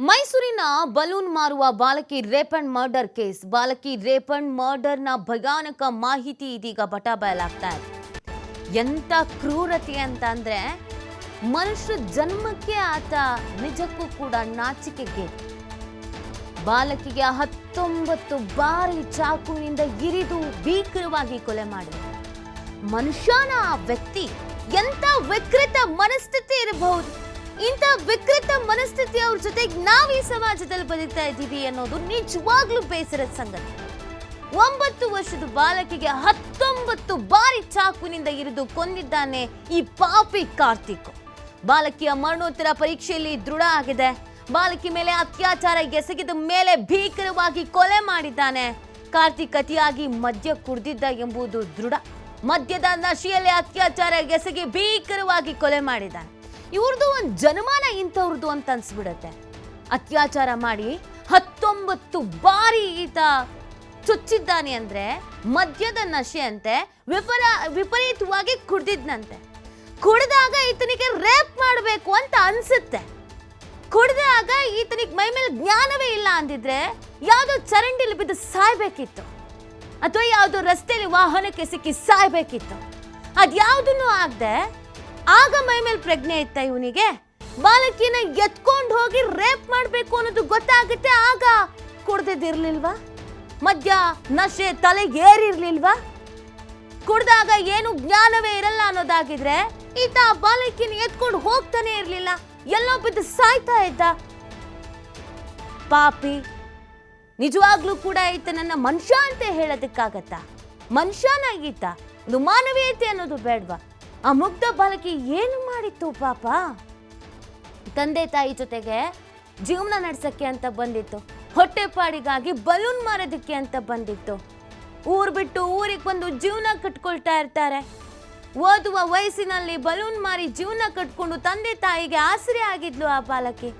ಮೈಸೂರಿನ ಬಲೂನ್ ಮಾರುವ ಬಾಲಕಿ ರೇಪ್ ಮರ್ಡರ್ ಕೇಸ್. ಬಾಲಕಿ ರೇಪ್ ಅಂಡ್ ಮರ್ಡರ್ನ ಭಯಾನಕ ಮಾಹಿತಿ ಇದೀಗ ಬಟ ಬಯಲಾಗ್ತಾ ಇದೆ. ಎಂತ ಕ್ರೂರತೆ ಅಂತ ಅಂದರೆ, ಮನುಷ್ಯ ಜನ್ಮಕ್ಕೆ ಆತ ನಿಜಕ್ಕೂ ಕೂಡ ನಾಚಿಕೆಗೆ ಬಾಲಕಿಗೆ ಹತ್ತೊಂಬತ್ತು ಬಾರಿ ಚಾಕುವಿನಿಂದ ಇರಿದು ಭೀಕರವಾಗಿ ಕೊಲೆ ಮಾಡಿದ. ಮನುಷ್ಯನ ಆ ವ್ಯಕ್ತಿ ಎಂತ ವಿಕೃತ ಮನಸ್ಥಿತಿ ಇರಬಹುದು. ಇಂಥ ವಿಕೃತ ಮನಸ್ಥಿತಿ ಅವ್ರ ಜೊತೆಗೆ ನಾವು ಈ ಸಮಾಜದಲ್ಲಿ ಬದುಕ್ತಾ ಇದ್ದೀವಿ ಅನ್ನೋದು ನಿಜವಾಗ್ಲೂ ಬೇಸರದ ಸಂಗತಿ. ಒಂಬತ್ತು ವರ್ಷದ ಬಾಲಕಿಗೆ ಹತ್ತೊಂಬತ್ತು ಬಾರಿ ಚಾಕುವಿನಿಂದ ಇರಿದು ಕೊಂದಿದ್ದಾನೆ ಈ ಪಾಪಿ ಕಾರ್ತಿಕ್. ಬಾಲಕಿಯ ಮರಣೋತ್ತರ ಪರೀಕ್ಷೆಯಲ್ಲಿ ದೃಢ ಆಗಿದೆ. ಬಾಲಕಿ ಮೇಲೆ ಅತ್ಯಾಚಾರ ಎಸಗಿದ ಮೇಲೆ ಭೀಕರವಾಗಿ ಕೊಲೆ ಮಾಡಿದ್ದಾನೆ. ಕಾರ್ತಿಕ್ ಅತಿಯಾಗಿ ಮದ್ಯ ಕುಡಿದಿದ್ದ ಎಂಬುದು ದೃಢ. ಮದ್ಯದ ನಶೆಯಲ್ಲಿ ಅತ್ಯಾಚಾರ ಎಸಗಿ ಭೀಕರವಾಗಿ ಕೊಲೆ ಮಾಡಿದ್ದಾನೆ. ಇವ್ರದ್ದು ಒಂದು ಜನಮಾನ ಇಂಥವ್ರದ್ದು ಅಂತ ಅನ್ಸ್ಬಿಡತ್ತೆ. ಅತ್ಯಾಚಾರ ಮಾಡಿ ಹತ್ತೊಂಬತ್ತು ಬಾರಿ ಈತ ಚುಚ್ಚಿದ್ದಾನೆ ಅಂದ್ರೆ ಮದ್ಯದ ನಶೆ ಅಂತೆ, ವಿಪರ, ವಿಪರೀತವಾಗಿ ಕುಡ್ದಿದ್ನಂತೆ. ಕುಡಿದಾಗ ಈತನಿಗೆ ರೇಪ್ ಮಾಡಬೇಕು ಅಂತ ಅನ್ಸುತ್ತೆ. ಕುಡಿದಾಗ ಈತನಿಗೆ ಮೈ ಮೇಲೆ ಜ್ಞಾನವೇ ಇಲ್ಲ ಅಂದಿದ್ರೆ ಯಾವುದೋ ಚರಂಡಿಲಿ ಬಿದ್ದು ಸಾಯ್ಬೇಕಿತ್ತು. ಅಥವಾ ಯಾವುದೋ ರಸ್ತೆಯಲ್ಲಿ ವಾಹನಕ್ಕೆ ಸಿಕ್ಕಿ ಸಾಯ್ಬೇಕಿತ್ತು. ಅದ್ಯಾವುದನ್ನು ಆಗದೆ ಆಗ ಮೈ ಮೇಲೆ ಪ್ರಜ್ಞೆ ಇತ್ತ ಇವನಿಗೆ? ಬಾಲಕಿನ ಎತ್ಕೊಂಡು ಹೋಗಿ ರೇಪ್ ಮಾಡಬೇಕು ಅನ್ನೋದು ಗೊತ್ತಾಗುತ್ತೆ, ಆಗ ಕುಡ್ದಿದ್ದಿರ್ಲಿಲ್ವಾ? ಮದ್ಯ, ನಶೆ ತಲೆಗೆ ಏರಿರ್ಲಿಲ್ವಾ? ಕುಡ್ದಾಗ ಏನು ಜ್ಞಾನವೇ ಇರಲ್ಲ ಅನ್ನೋದಾಗಿದ್ರೆ ಈತ ಬಾಲಕಿನ ಎತ್ಕೊಂಡು ಹೋಗ್ತಾನೆ ಇರ್ಲಿಲ್ಲ. ಎಲ್ಲೋ ಬಿದ್ದು ಸಾಯ್ತಾ ಇದ್ದ. ಪಾಪಿ, ನಿಜವಾಗ್ಲೂ ಕೂಡ ಈತ ನನ್ನ ಮನುಷ್ಯ ಅಂತ ಹೇಳೋದಕ್ಕಾಗತ್ತಾ? ಮನುಷ್ಯನಾಗಿತ್ತ ಒಂದು ಮಾನವೀಯತೆ ಅನ್ನೋದು ಬೇಡ್ವಾ? ಆ ಮುಗ್ಧ ಬಾಲಕಿ ಏನು ಮಾಡಿತ್ತು ಪಾಪ? ತಂದೆ ತಾಯಿ ಜೊತೆಗೆ ಜೀವನ ನಡ್ಸಕ್ಕೆ ಅಂತ ಬಂದಿತ್ತು. ಹೊಟ್ಟೆಪಾಡಿಗಾಗಿ ಬಲೂನ್ ಮಾರೋದಕ್ಕೆ ಅಂತ ಬಂದಿತ್ತು. ಊರ್ ಬಿಟ್ಟು ಊರಿಗೆ ಬಂದು ಜೀವನ ಕಟ್ಕೊಳ್ತಾ ಇರ್ತಾರೆ. ಓದುವ ವಯಸ್ಸಿನಲ್ಲಿ ಬಲೂನ್ ಮಾರಿ ಜೀವನ ಕಟ್ಕೊಂಡು ತಂದೆ ತಾಯಿಗೆ ಆಸರೆ ಆಗಿದ್ಲು ಆ ಬಾಲಕಿ.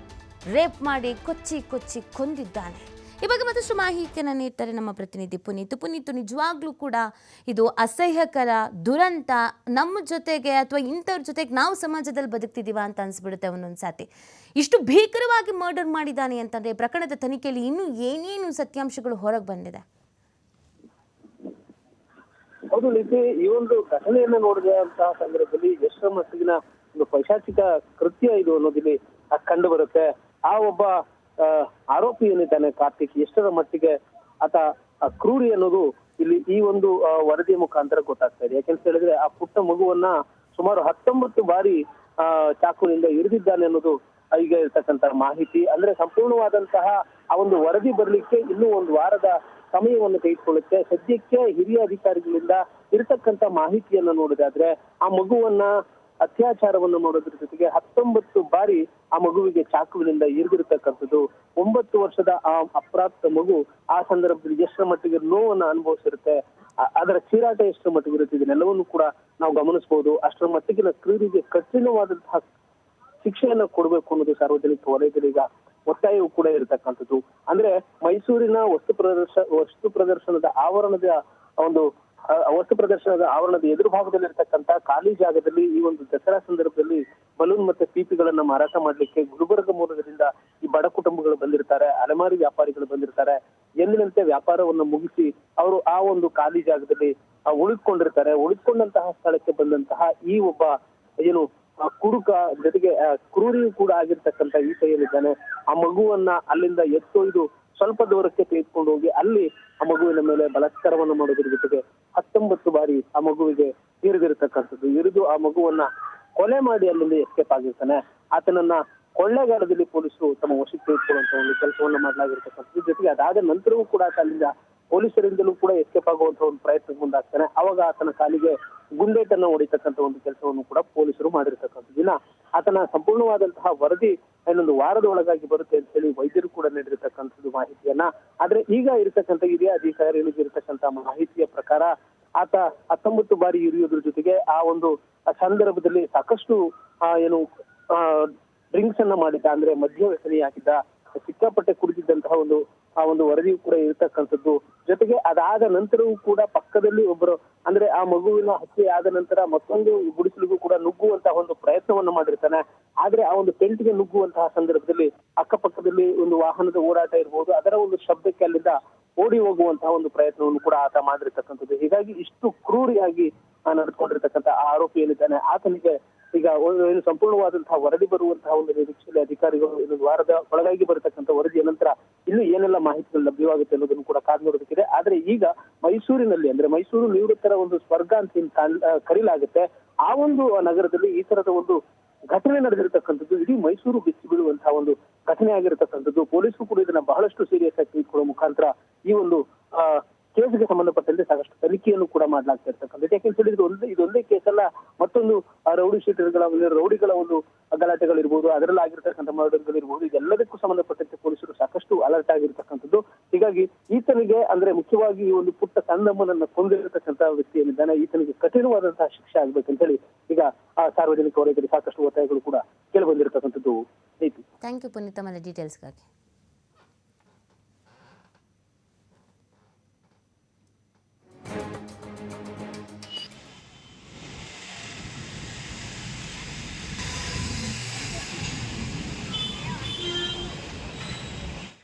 ರೇಪ್ ಮಾಡಿ ಕೊಚ್ಚಿ ಕೊಚ್ಚಿ ಕೊಂದಿದ್ದಾನೆ. ಬಗ್ಗೆ ಮತ್ತಷ್ಟು ಮಾಹಿತಿಯನ್ನು ನೀಡ್ತಾರೆ ನಮ್ಮ ಪ್ರತಿನಿಧಿ ಪುನೀತ್. ಪುನೀತ್, ನಿಜವಾಗ್ಲೂ ಕೂಡ ಇದು ಅಸಹ್ಯಕರ, ದುರಂತ, ನಮ್ಮ ಜೊತೆಗೆ ಅಥವಾ ಇಂಥವ್ರ ಜೊತೆಗೆ ನಾವು ಸಮಾಜದಲ್ಲಿ ಬದುಕ್ತಿದ್ದೀವ ಅಂತ ಅನ್ಸ್ಬಿಡುತ್ತೆ ಒಂದೊಂದು ಸಾತಿ. ಇಷ್ಟು ಭೀಕರವಾಗಿ ಮರ್ಡರ್ ಮಾಡಿದ್ದಾನೆ ಅಂತಂದ್ರೆ ಪ್ರಕರಣದ ತನಿಖೆಯಲ್ಲಿ ಇನ್ನೂ ಏನೇನು ಸತ್ಯಾಂಶಗಳು ಹೊರಗೆ ಬಂದಿದೆ? ಹೌದು ಲಿಪಿ ಈ ಒಂದು ಘಟನೆಯನ್ನ ನೋಡಿದಂತಹ ಸಂದರ್ಭದಲ್ಲಿ ಎಷ್ಟರ ಮಟ್ಟಿಗಿನ ಒಂದು ಪೈಶಾಚಿಕ ಕೃತ್ಯ ಇದು ಅನ್ನೋದಿಲ್ಲಿ ಕಂಡು ಬರುತ್ತೆ. ಆ ಒಬ್ಬ ಆರೋಪಿ ಏನಿದ್ದಾನೆ ಕಾರ್ತಿಕ್ ಎಷ್ಟರ ಮಟ್ಟಿಗೆ ಆತ ಕ್ರೂರಿ ಅನ್ನೋದು ಇಲ್ಲಿ ಈ ಒಂದು ವರದಿ ಮುಖಾಂತರ ಗೊತ್ತಾಗ್ತಾ ಇದೆ. ಯಾಕೆಂತ ಹೇಳಿದ್ರೆ ಆ ಪುಟ್ಟ ಮಗುವನ್ನ ಸುಮಾರು ಹತ್ತೊಂಬತ್ತು ಬಾರಿ, ಆ, ಚಾಕುವಿನಿಂದ ಇರಿದಿದ್ದಾನೆ ಅನ್ನೋದು ಈಗ ಇರ್ತಕ್ಕಂತ ಮಾಹಿತಿ. ಅಂದ್ರೆ ಸಂಪೂರ್ಣವಾದಂತಹ ಆ ಒಂದು ವರದಿ ಬರ್ಲಿಕ್ಕೆ ಇನ್ನೂ ಒಂದು ವಾರದ ಸಮಯವನ್ನು ತೆಗೆದುಕೊಳ್ಳುತ್ತೆ. ಸದ್ಯಕ್ಕೆ ಹಿರಿಯ ಅಧಿಕಾರಿಗಳಿಂದ ಇರತಕ್ಕಂತ ಮಾಹಿತಿಯನ್ನ ನೋಡಿದಾದ್ರೆ ಆ ಮಗುವನ್ನ ಅತ್ಯಾಚಾರವನ್ನು ಮಾಡೋದ್ರ ಜೊತೆಗೆ ಹತ್ತೊಂಬತ್ತು ಬಾರಿ ಆ ಮಗುವಿಗೆ ಚಾಕುವಿನಿಂದ ಇರಿದಿರ್ತಕ್ಕಂಥದ್ದು ಒಂಬತ್ತು ವರ್ಷದ ಆ ಅಪ್ರಾಪ್ತ ಮಗು ಆ ಸಂದರ್ಭದಲ್ಲಿ ಎಷ್ಟರ ಮಟ್ಟಿಗೆ ನೋವನ್ನು ಅನುಭವಿಸಿರುತ್ತೆ ಅದರ ಚೀರಾಟ ಎಷ್ಟರ ಮಟ್ಟಿಗೆ ಇರುತ್ತೆ, ಇದನ್ನೆಲ್ಲವನ್ನು ಕೂಡ ನಾವು ಗಮನಿಸಬಹುದು ಅಷ್ಟರ ಮಟ್ಟಿಗಿನ ಕ್ರೀಡೆಗೆ ಕಠಿಣವಾದಂತಹ ಶಿಕ್ಷೆಯನ್ನ ಕೊಡಬೇಕು ಅನ್ನೋದು ಸಾರ್ವಜನಿಕ ವಲಯದಲ್ಲೀಗ ಒತ್ತಾಯವೂ ಕೂಡ ಇರತಕ್ಕಂಥದ್ದು. ಅಂದ್ರೆ ಮೈಸೂರಿನ ವಸ್ತು ಪ್ರದರ್ಶ, ವಸ್ತು ಪ್ರದರ್ಶನದ ಆವರಣದ ಒಂದು ವಸ್ತು ಪ್ರದರ್ಶನದ ಆವರಣದ ಎದುರು ಭಾಗದಲ್ಲಿ ಇರ್ತಕ್ಕಂತ ಖಾಲಿ ಜಾಗದಲ್ಲಿ ಈ ಒಂದು ದಸರಾ ಸಂದರ್ಭದಲ್ಲಿ ಬಲೂನ್ ಮತ್ತೆ ಪೀಪಿಗಳನ್ನ ಮಾರಾಟ ಮಾಡ್ಲಿಕ್ಕೆ ಗುಲ್ಬರ್ಗ ಮೂಲದಿಂದ ಈ ಬಡ ಕುಟುಂಬಗಳು ಬಂದಿರ್ತಾರೆ, ಅಲೆಮಾರಿ ವ್ಯಾಪಾರಿಗಳು ಬಂದಿರ್ತಾರೆ. ಎಂದಿನಂತೆ ವ್ಯಾಪಾರವನ್ನು ಮುಗಿಸಿ ಅವರು ಆ ಒಂದು ಖಾಲಿ ಜಾಗದಲ್ಲಿ ಉಳಿದುಕೊಂಡಿರ್ತಾರೆ. ಉಳಿದುಕೊಂಡಂತಹ ಸ್ಥಳಕ್ಕೆ ಬಂದಂತಹ ಈ ಒಬ್ಬ, ಏನು ಕುಡುಕ ಜೊತೆಗೆ ಕ್ರೂರಿಯೂ ಕೂಡ ಆಗಿರ್ತಕ್ಕಂತ ಈತ ಏನಿದ್ದಾನೆ, ಆ ಮಗುವನ್ನ ಅಲ್ಲಿಂದ ಎತ್ತೊಯ್ದು ಸ್ವಲ್ಪ ದೂರಕ್ಕೆ ತೆಗೆದುಕೊಂಡು ಹೋಗಿ ಅಲ್ಲಿ ಆ ಮಗುವಿನ ಮೇಲೆ ಬಲತ್ಕಾರವನ್ನು ಮಾಡೋದ್ರ ಜೊತೆಗೆ ಹತ್ತೊಂಬತ್ತು ಬಾರಿ ಆ ಮಗುವಿಗೆ ಇರಿದಿರತಕ್ಕಂಥದ್ದು ಇರಿದು ಆ ಮಗುವನ್ನ ಕೊಲೆ ಮಾಡಿ ಅಲ್ಲಿಂದ ಎಸ್ಕೇಪ್ ಆಗಿರ್ತಾನೆ. ಆತನನ್ನ ಕೊಳ್ಳೆಗಾಲದಲ್ಲಿ ಪೊಲೀಸರು ತಮ್ಮ ವಶಕ್ಕೆ ತೆಗೆದುಕೊಳ್ಳುವಂತ ಒಂದು ಕೆಲಸವನ್ನ ಮಾಡಲಾಗಿರ್ತಕ್ಕಂಥದ್ದು. ಜೊತೆಗೆ ಅದಾದ ನಂತರವೂ ಕೂಡ ಆತ ಅಲ್ಲಿಂದ ಪೊಲೀಸರಿಂದಲೂ ಕೂಡ ಎಸ್ಕೇಪ್ ಆಗುವಂತ ಒಂದು ಪ್ರಯತ್ನ ಮುಂದಾಗ್ತಾನೆ. ಅವಾಗ ಆತನ ಕಾಲಿಗೆ ಗುಂಡೇಟನ್ನು ಹೊಡಿತಕ್ಕಂಥ ಒಂದು ಕೆಲಸವನ್ನು ಕೂಡ ಪೊಲೀಸರು ಮಾಡಿರ್ತಕ್ಕಂಥದ್ದು. ದಿನ ಆತನ ಸಂಪೂರ್ಣವಾದಂತಹ ವರದಿ ಇನ್ನೊಂದು ವಾರದ ಒಳಗಾಗಿ ಬರುತ್ತೆ ಅಂತ ಹೇಳಿ ವೈದ್ಯರು ಕೂಡ ನೀಡಿರ್ತಕ್ಕಂಥದ್ದು ಮಾಹಿತಿಯನ್ನ. ಆದ್ರೆ ಈಗ ಇರತಕ್ಕಂಥ ಹಿರಿಯ ಅಧಿಕಾರಿಗಳಿಗೆ ಮಾಹಿತಿಯ ಪ್ರಕಾರ ಆತ ಹತ್ತೊಂಬತ್ತು ಬಾರಿ ಇರಿಯೋದ್ರ ಜೊತೆಗೆ ಆ ಒಂದು ಸಂದರ್ಭದಲ್ಲಿ ಸಾಕಷ್ಟು ಏನು ಡ್ರಿಂಕ್ಸ್ ಅನ್ನ ಮಾಡಿದ್ದ, ಅಂದ್ರೆ ಮದ್ಯ ವ್ಯಸನಿಯಾಗಿದ್ದ ಸಿಕ್ಕಾಪಟ್ಟೆ ಕುಡಿದಿದ್ದಂತಹ ಒಂದು, ಆ ಒಂದು ವರದಿಯು ಕೂಡ ಇರತಕ್ಕಂಥದ್ದು. ಜೊತೆಗೆ ಅದಾದ ನಂತರವೂ ಕೂಡ ಪಕ್ಕದಲ್ಲಿ ಒಬ್ಬರು ಅಂದ್ರೆ ಆ ಮಗುವಿನ ಹತ್ಯೆ ಆದ ನಂತರ ಮತ್ತೊಂದು ಗುಡಿಸಲಿಗೂ ಕೂಡ ನುಗ್ಗುವಂತಹ ಒಂದು ಪ್ರಯತ್ನವನ್ನು ಮಾಡಿರ್ತಾನೆ. ಆದ್ರೆ ಆ ಒಂದು ಟೆಂಟ್ಗೆ ನುಗ್ಗುವಂತಹ ಸಂದರ್ಭದಲ್ಲಿ ಅಕ್ಕಪಕ್ಕದಲ್ಲಿ ಒಂದು ವಾಹನದ ಓಡಾಟ ಇರ್ಬೋದು, ಅದರ ಒಂದು ಶಬ್ದಕ್ಕೆ ಅಲ್ಲಿಂದ ಓಡಿ ಹೋಗುವಂತಹ ಒಂದು ಪ್ರಯತ್ನವನ್ನು ಕೂಡ ಆತ ಮಾಡಿರ್ತಕ್ಕಂಥದ್ದು. ಹೀಗಾಗಿ ಇಷ್ಟು ಕ್ರೂರಿಯಾಗಿ ನಡ್ಕೊಂಡಿರ್ತಕ್ಕಂಥ ಆರೋಪಿ ಏನಿದ್ದಾನೆ, ಆತನಿಗೆ ಈಗ ಏನು ಸಂಪೂರ್ಣವಾದಂತಹ ವರದಿ ಬರುವಂತಹ ಒಂದು ನಿರೀಕ್ಷೆಯಲ್ಲಿ ಅಧಿಕಾರಿಗಳು ಇನ್ನೊಂದು ವಾರದ ಒಳಗಾಗಿ ಬರತಕ್ಕಂಥ ವರದಿಯ ನಂತರ ಇನ್ನು ಏನೆಲ್ಲ ಮಾಹಿತಿಗಳು ಲಭ್ಯವಾಗುತ್ತೆ ಅನ್ನೋದನ್ನು ಕೂಡ ಕಾದು ನೋಡಬೇಕಿದೆ ಆದ್ರೆ ಈಗ ಮೈಸೂರಿನಲ್ಲಿ, ಅಂದ್ರೆ ಮೈಸೂರು ನಿವೃತ್ತರ ಒಂದು ಸ್ವರ್ಗ ಅಂತ ಕರೀಲಾಗುತ್ತೆ. ಆ ಒಂದು ನಗರದಲ್ಲಿ ಈ ತರದ ಒಂದು ಘಟನೆ ನಡೆದಿರತಕ್ಕಂಥದ್ದು ಇಡೀ ಮೈಸೂರು ಬಿಚ್ಚಿ ಬೀಳುವಂತಹ ಒಂದು ಘಟನೆ ಆಗಿರತಕ್ಕಂಥದ್ದು. ಪೊಲೀಸರು ಕೂಡ ಇದನ್ನ ಬಹಳಷ್ಟು ಸೀರಿಯಸ್ ಆಗಿ ತೆಗೆದುಕೊಳ್ಳುವ ಮುಖಾಂತರ ಈ ಒಂದು ಕೇಸ್ಗೆ ಸಂಬಂಧಪಟ್ಟಂತೆ ಸಾಕಷ್ಟು ತನಿಖೆಯನ್ನು ಕೂಡ ಮಾಡಲಾಗ್ತಾ ಇರ್ತಕ್ಕಂಥದ್ದು. ಯಾಕೆಂತ ಹೇಳಿದ್ರೆ ಒಂದು ಇದೊಂದೇ ಕೇಸ್ ಅಲ್ಲ ಮತ್ತೊಂದು ರೌಡಿ ಶೀಟರ್ಗಳ ರೌಡಿಗಳ ಒಂದು ಗಲಾಟೆಗಳಿರ್ಬೋದು, ಅದರಲ್ಲಿ ಆಗಿರ್ತಕ್ಕಂಥ ಮರ್ಡರ್ಗಳಿರ್ಬೋದು, ಇದೆಲ್ಲದಕ್ಕೂ ಸಂಬಂಧಪಟ್ಟಂತೆ ಪೊಲೀಸರು ಸಾಕಷ್ಟು ಅಲರ್ಟ್ ಆಗಿರ್ತಕ್ಕಂಥದ್ದು. ಹೀಗಾಗಿ ಈತನಿಗೆ, ಅಂದ್ರೆ ಮುಖ್ಯವಾಗಿ ಈ ಒಂದು ಪುಟ್ಟ ಸಣ್ಣಮ್ಮನನ್ನ ಕೊಂದಿರತಕ್ಕಂತಹ ವ್ಯಕ್ತಿ ಏನಿದ್ದಾನೆ ಈತನಿಗೆ ಕಠಿಣವಾದಂತಹ ಶಿಕ್ಷೆ ಆಗ್ಬೇಕಂತ ಹೇಳಿ ಈಗ ಆ ಸಾರ್ವಜನಿಕ ವಲಯದಲ್ಲಿ ಸಾಕಷ್ಟು ಒತ್ತಾಯಗಳು ಕೂಡ ಕೇಳಿ ಬಂದಿರತಕ್ಕಂಥದ್ದು. ಐತಿ ಥ್ಯಾಂಕ್ ಯು ಪುನೀತ್ ಡೀಟೇಲ್ಸ್ಗಾಗಿ